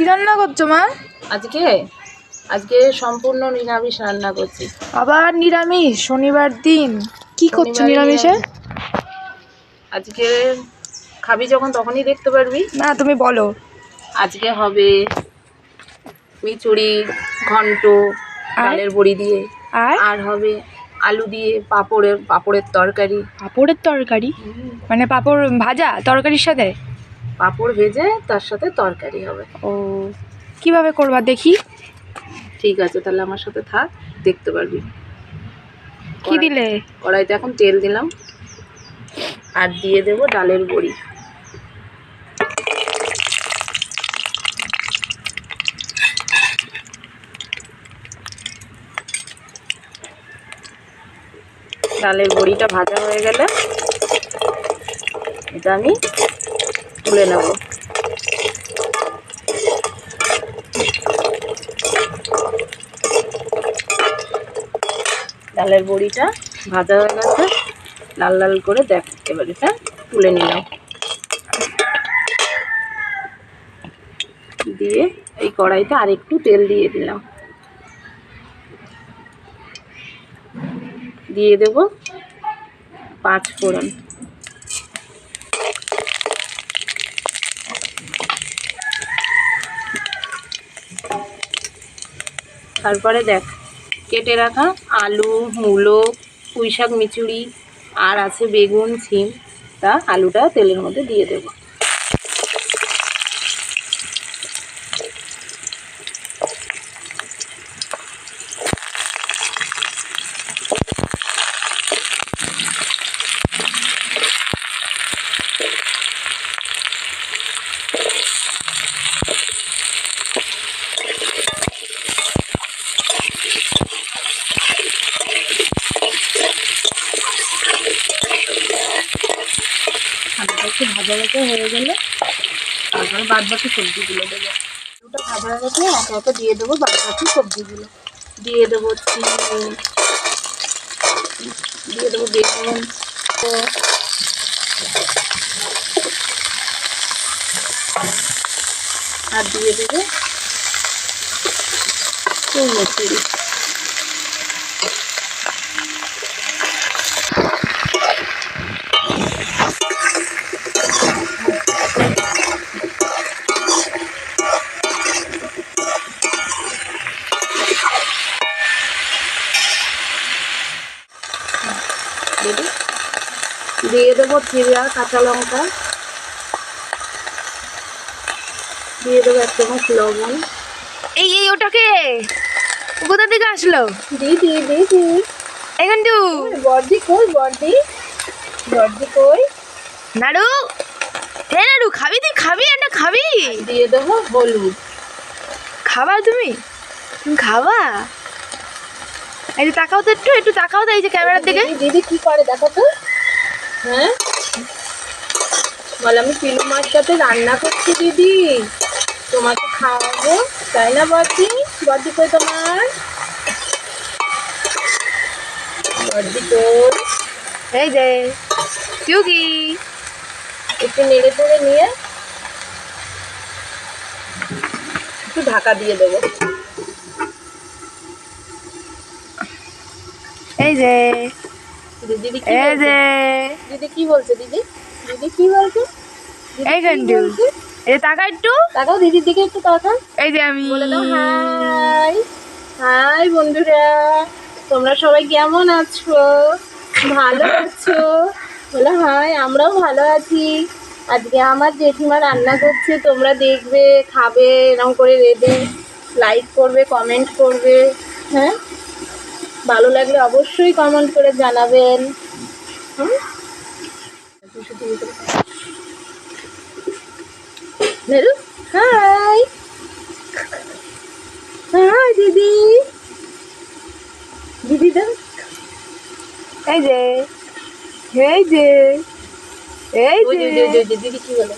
কি রান্না করছ মা? আজকে? আজকে সম্পূর্ণ নিরামিষ রান্না করছি। আবার নিরামিষ? শনিবার দিন। কি করছ নিরামিষে? আজকে খাবি যখন তখনই দেখতে পারবি। না তুমি বলো। আজকে হবে মিচুড়ি ঘন্ট? ডালের বড়ি দিয়ে। আর? আর হবে আলু দিয়ে পাঁপড়ের পাঁপড়ের তরকারি। পাঁপড়ের তরকারি? মানে পাঁপড় ভাজা তরকারির সাথে? পাঁপড় ভেজে তার সাথে তরকারি হবে। ও কীভাবে করবা দেখি? ঠিক আছে তাহলে আমার সাথে থাক দেখতে পারবি। কি দিলে? কড়াইতে এখন তেল দিলাম। আর দিয়ে দেবো ডালের বড়ি। ডালের বড়িটা ভাজা হয়ে গেলে এটা আমি তুলে নেব। ডালের বড়িটা ভাজা হয়ে গেছে। লাল লাল করে দেখ, এবার এটা তুলে নিলাম। দিয়ে এই কড়াইতে আরেকটু তেল দিয়ে দিলাম। দিয়ে দেব পাঁচ ফোড়ন। তারপরে দেখ, কেটে রাখা আলু, মূলো পুঁই শাক মিচুড়ি আর আছে বেগুন সিম তা আলুটা তেলের মধ্যে দিয়ে দেব। তারপরে বাদ বাকি সবজিগুলো দেবো। আলুটা ভাজা গেছে একে একে দিয়ে দেবো বাদ বাকি সবজিগুলো। দিয়ে দেবো চিনি, দিয়ে দেবো বেগুন তো আর দিয়ে দেবো কুমড়ো চিড়ি দেবো দিয়ে দেবো জিরা কাঁচা লঙ্কা। দিয়ে দেবো এক চামচ লবণ। এই এই ওটাকে কোথা থেকে আসলো? দিদি দিদি এখানটু বর্দি কই বর্দি বর্দি কই? নাড়ু। হে নাড়ু খাবি তুই খাবি এটা খাবি। দিয়ে দেবো হলুদ। খাবা তুমি? খাবা? এই যে তাকাও তো একটু একটু তাকাও তো এই যে ক্যামেরার দিকে। দিদি দিদি কি করে দেখো তো। হ্যাঁ? বল আমি পিলু মাছটাতে রান্না করছি দিদি। তোমাকে খাওয়াবো তাই না বর্দি বর্দি কই তোমার? বর্দি কই এই যে টুকি একটু নেড়ে চেড়ে নিয়ে একটু ঢাকা দিয়ে দেবো। এই যে। দিদি কি বলছে? দিদি? দিদি কি দিদি এই তাকা একটু। তাকাও দিদির দিকে একটু তাকাও। এই যে আমি বলে দাও হাই। হাই বন্ধুরা তোমরা সবাই কেমন আছো? ভালো আছো? বলে হাই আমরাও ভালো আছি। আজকে আমার জেঠিমা রান্না করছে তোমরা দেখবে খাবে এরকম করে রেডে লাইক করবে কমেন্ট করবে হ্যাঁ? ভালো লাগলে অবশ্যই কমেন্ট করে জানাবেন। হুম? নেরু হাই হাই দিদি দিদি দাও এই যে এই যে এই যে, দিদি কি বলে?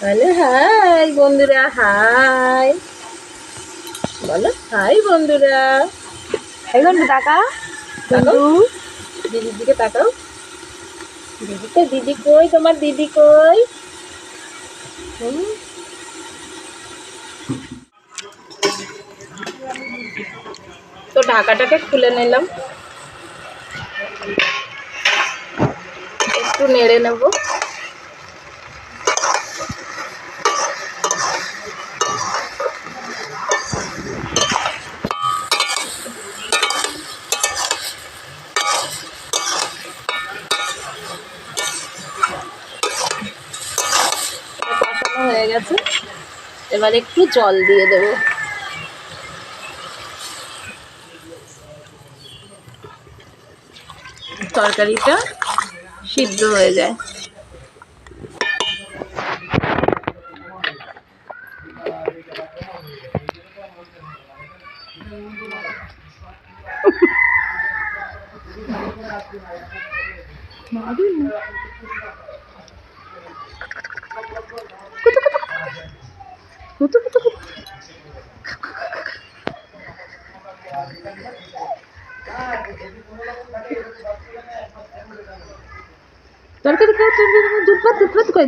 বলে হাই বন্ধুরা হাই বলো হাই বন্ধুরা. এখন তাকা তাকাও। দিদির দিকে তাকাও। দিদি তো দিদি কই? তোমার দিদি কই? তো ঢাকাটাকে খুলে নিলাম। একটু নেড়ে নেব। গেছে। এবার একটু জল দিয়ে দেব। তরকারিটা সিদ্ধ হয়ে যায়।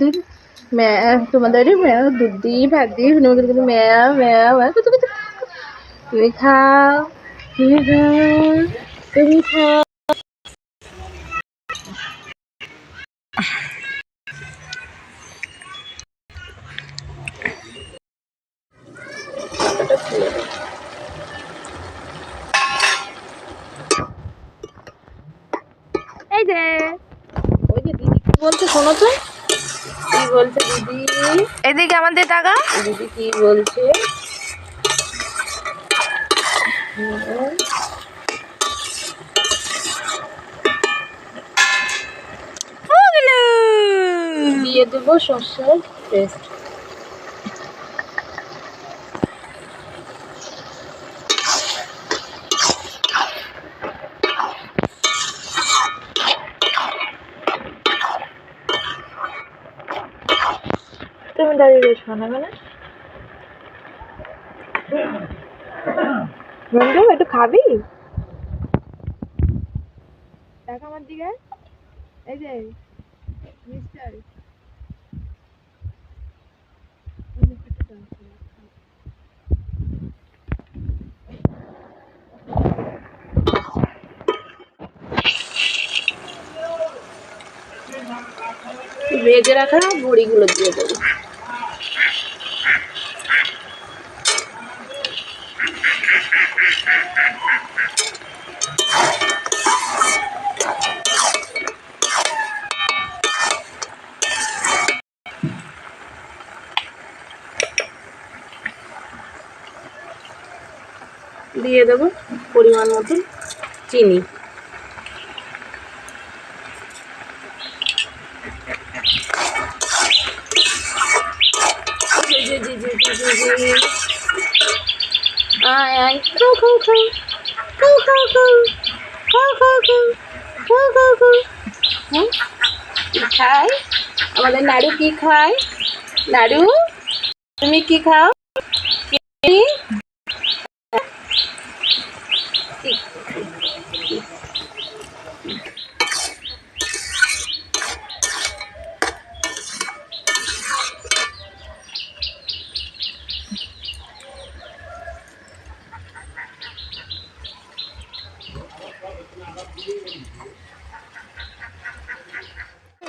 দুধ তোমাদের ਮੈਂ ਦੁੱਧ ਦੀ ਭਰਦੀ ਹੁਣ ਮੈਂ ਕਹਿੰਦੀ ਮੈਂ তুমি খাও তুমি খাও তুমি খাও। এই যে। ওই যে দিদি বলছে শোনো তো। কি বলছে দিদি? এদিকে আমাদের টাকা। দিদি কি বলছে। দিয়ে দেবো শস্যের পেস্ট। দাঁড়িয়ে রয়েছো বানাবে না বন্ধু, একটু খাবি? দেখ আমার দিকে। এই যে, মিস্টার। ভেজে রাখা বড়িগুলো দিয়ে দেবো। দিয়ে দেবো পরিমাণ মতন চিনি। খাও খায়? আমাদের নাড়ু কি খায়? নাড়ু? তুমি কি খাও কি? কি?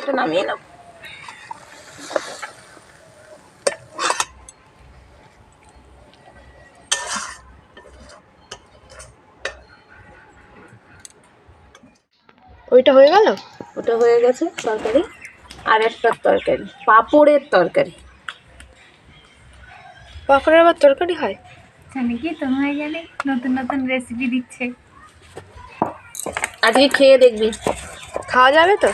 এটা নামিয়ে নাও। ওইটা হয়ে গেল? ওটা হয়ে গেছে তরকারি আর একটা তরকারি পাঁপড়ের তরকারি। পাপড়ের আবার তরকারি হয়? নাকি তোমার জানে নতুন নতুন রেসিপি দিচ্ছে। আজকে খেয়ে দেখবি। খাওয়া যাবে তো?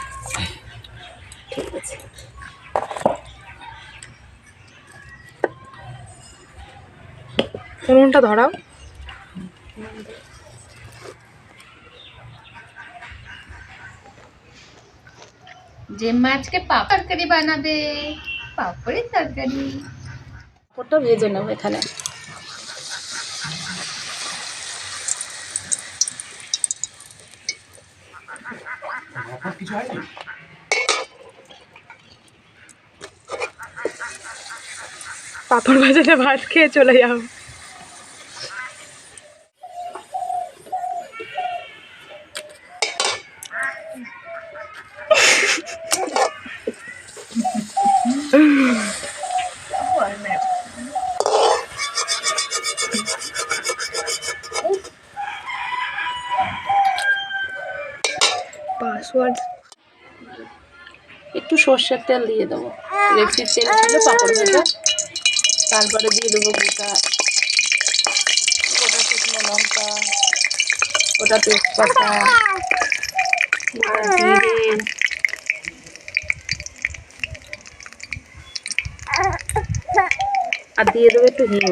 উনুনটা ধরাও। যে মাছকে পাপড় তরকারি বানাবে পাপড়ের তরকারি। ওটা ভেজে নেব এখানে। পাঁপড় বাজারে ভাত খেয়ে চলে যাব পাসওয়ার্ড একটু সর্ষের তেল দিয়ে দেবো। রেখে তেল ছিল পাপড় ভাজা। তারপরে দিয়ে দেবো গোটা। গোটা শুকনো লঙ্কা গোটা তেজপাতা আর দিয়ে দেবো একটু হিং।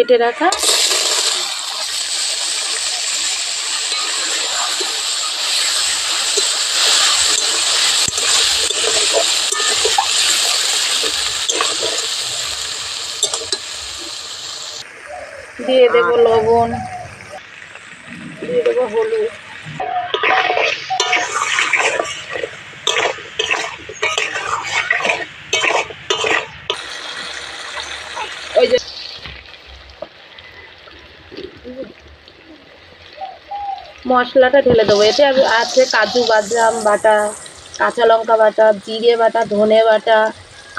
কেটে রাখা। দিয়ে দেবো লবণ। দিয়ে দেবো হলুদ। মশলাটা ঢেলে দেবো। এতে আছে কাজু বাদাম বাটা, কাঁচা লঙ্কা বাটা, জিরে বাটা, ধনে বাটা,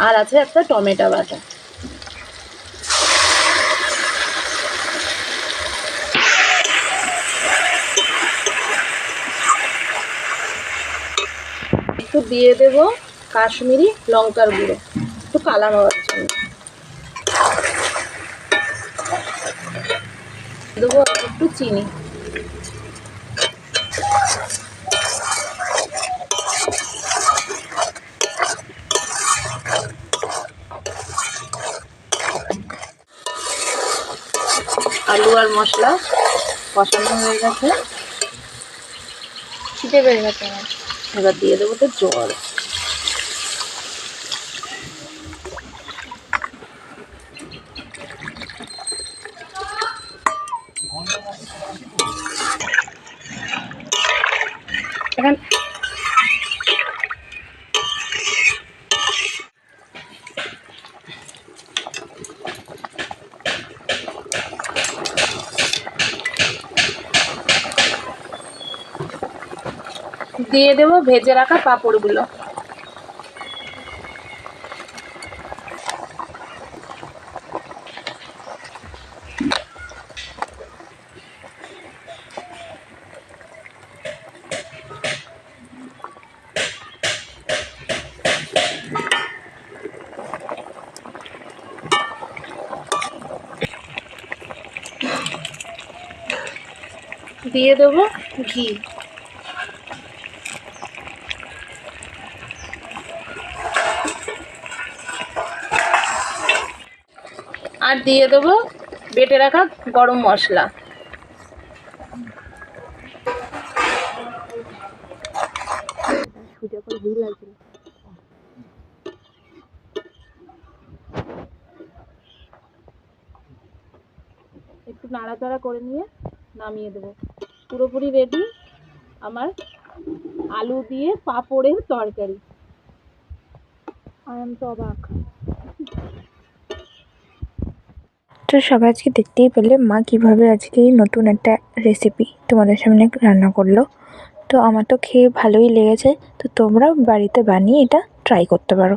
আর আছে একটা টমেটো বাটা। একটু দিয়ে দেব কাশ্মীরি লঙ্কার গুঁড়ো। একটু কালার হওয়ার দেবো একটু চিনি। আলু আর মশলা কষানো হয়ে গেছে। খিদে পেয়ে গেছে এবার দিয়ে দেবো তো জল। দিয়ে দেবো ভেজে রাখা পাঁপড়গুলো। দিয়ে দেবো ঘি। আর দিয়ে দেবো বেটে রাখা গরম মশলা। একটু নাড়াচাড়া করে নিয়ে নামিয়ে দেবো। পুরোপুরি রেডি আমার আলু দিয়ে পাঁপড়ের তরকারি। আমি তো অবাক তো সবাই আজকে দেখতেই পেলে মা কীভাবে আজকে নতুন একটা রেসিপি তোমাদের সামনে রান্না করল। তো আমার তো খেয়ে ভালোই লেগেছে। তো তোমরাও বাড়িতে বানিয়ে এটা ট্রাই করতে পারো।